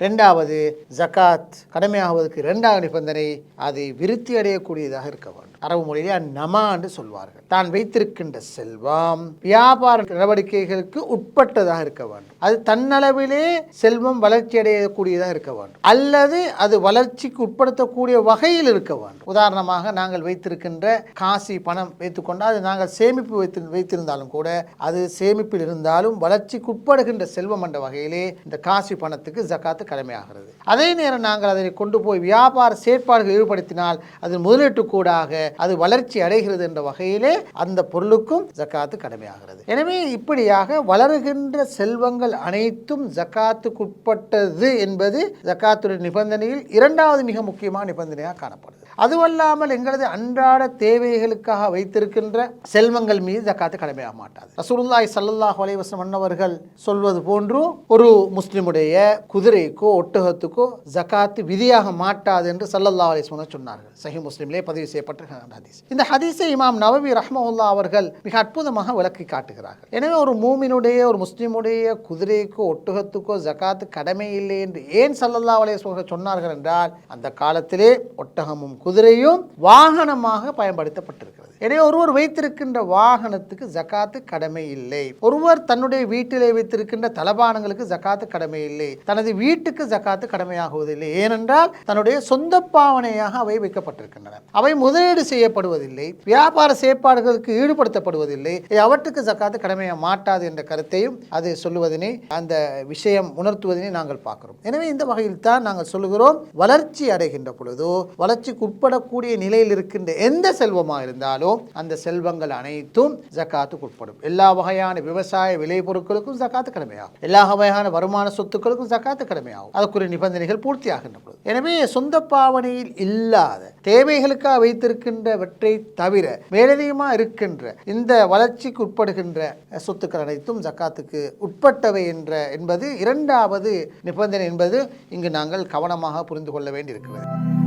ரெண்டாவது ஜகாத் கடமையாகுவதற்கு இரண்டாவது நிபந்தனை அது விருத்தி அடையக்கூடியதாக இருக்க வேண்டும். அரபு மொழியிலே நமா என்று சொல்வார்கள். தான் வைத்திருக்கின்ற செல்வம் வியாபார நடவடிக்கைகளுக்கு உட்பட்டதாக இருக்க வேண்டும். அது தன்னளவிலே செல்வம் வளர்ச்சி அடையக்கூடியதாக இருக்க வேண்டும். அல்லது அது வளர்ச்சிக்கு உட்படுத்தக்கூடிய வகையில் இருக்க வேண்டும். உதாரணமாக நாங்கள் வைத்திருக்கின்ற காசி பணம் வைத்துக்கொண்டால் அது நாங்கள் சேமிப்பு வைத்து வைத்திருந்தாலும் கூட அது சேமிப்பில் இருந்தாலும் வளர்ச்சிக்கு உட்படுகின்ற செல்வம் என்ற வகையிலே இந்த காசி பணத்துக்கு ஜக்காத்து கடமையாகிறது. அதே நேரம் நாங்கள் அதனை கொண்டு போய் வியாபார செயற்பாடுகள் ஈடுபடுத்தினால் அது முதலீட்டு கூடாக அது வளர்ச்சி அடைகிறது என்ற வகையிலே அந்த பொருளுக்கும் ஜக்காத்து கடமையாகிறது. எனவே இப்படியாக வளருகின்ற செல்வங்கள் அனைத்தும் ஜக்காத்துக்குட்பட்டது என்பது ஜக்காத்துடைய நிபந்தனையில் இரண்டாவது மிக முக்கியமான நிபந்தனையாக காணப்படுது அதுவல்லாமல் எங்களது அன்றாட தேவைகளுக்காக வைத்திருக்கின்ற செல்வங்கள் மீது ஜக்காத்து கடமையாக மாட்டாது. ரசூலுல்லாய் ஸல்லல்லாஹு அலைஹி அன்னவர்கள் சொல்வது போன்று ஒரு முஸ்லிமுடைய குதிரைக்கோ ஒட்டகத்துக்கோ ஜக்காத்து விதியாக மாட்டாது என்று சல்லல்லா அலைஹி சொன்னார்கள். சஹி முஸ்லிம்லே பதிவு செய்யப்பட்ட ஹதீஸ். இந்த ஹதீஸை இமாம் நவவி ரஹ்மவுல்லா அவர்கள் மிக அற்புதமாக விளக்கி காட்டுகிறார்கள். எனவே ஒரு மூமினுடைய ஒரு முஸ்லிமுடைய குதிரைக்கோ ஒட்டகத்துக்கோ ஜக்காத்து கடமை இல்லை என்று ஏன் சல்லல்லா அலைஹி சொன்னார்கள் என்றால் அந்த காலத்திலே ஒட்டகமும் குதிரையும் வாகனமாக பயன்படுத்தப்பட்டிருக்கிறது. எனவே ஒருவர் வைத்திருக்கின்ற வாகனத்துக்கு ஜக்காத்து கடமை இல்லை. ஒருவர் தன்னுடைய வீட்டிலே வைத்திருக்கின்ற தலபானங்களுக்கு ஜக்காத்து கடமை இல்லை. தனது வீட்டுக்கு ஜக்காத்து கடமையாகுவதில்லை. ஏனென்றால் தன்னுடைய சொந்த பாவனையாக அவை வைக்கப்பட்டிருக்கின்றன. அவை முதலீடு செய்யப்படுவதில்லை. வியாபார செயற்பாடுகளுக்கு ஈடுபடுத்தப்படுவதில்லை. அவற்றுக்கு ஜக்காத்து கடமையாக மாட்டாது என்ற கருத்தையும் அது சொல்லுவதனை அந்த விஷயம் உணர்த்துவதனை நாங்கள் பார்க்கிறோம். எனவே இந்த வகையில் தான் நாங்கள் சொல்லுகிறோம் வளர்ச்சி அடைகின்ற பொழுதோ வளர்ச்சிக்கு உட்படக்கூடிய நிலையில் இருக்கின்ற எந்த செல்வமாக இருந்தாலும் அந்த செல்வங்கள் அனைத்தும் ஜக்காத்துக்கு உட்படும். எல்லா வகையான விவசாய விளைபொருட்களுக்கும் ஜக்காத்து கடமையாகும். எல்லா வகையான வருமான சொத்துக்களுக்கும் ஜக்காத்து கடமையாகும். அதற்குரிய நிபந்தனைகள் பூர்த்தியாகின்ற பொழுது எனவே சொந்த பாவனையில் இல்லாத தேவைகளுக்காக வைத்திருக்கின்றவற்றை தவிர மேலதிகமாக இருக்கின்ற இந்த வளர்ச்சிக்கு உட்படுகின்ற சொத்துக்கள் அனைத்தும் ஜக்காத்துக்கு உட்பட்டவை என்ற என்பது இரண்டாவது நிபந்தனை என்பது இங்கு நாங்கள் கவனமாக புரிந்து கொள்ள வேண்டியிருக்கிறது.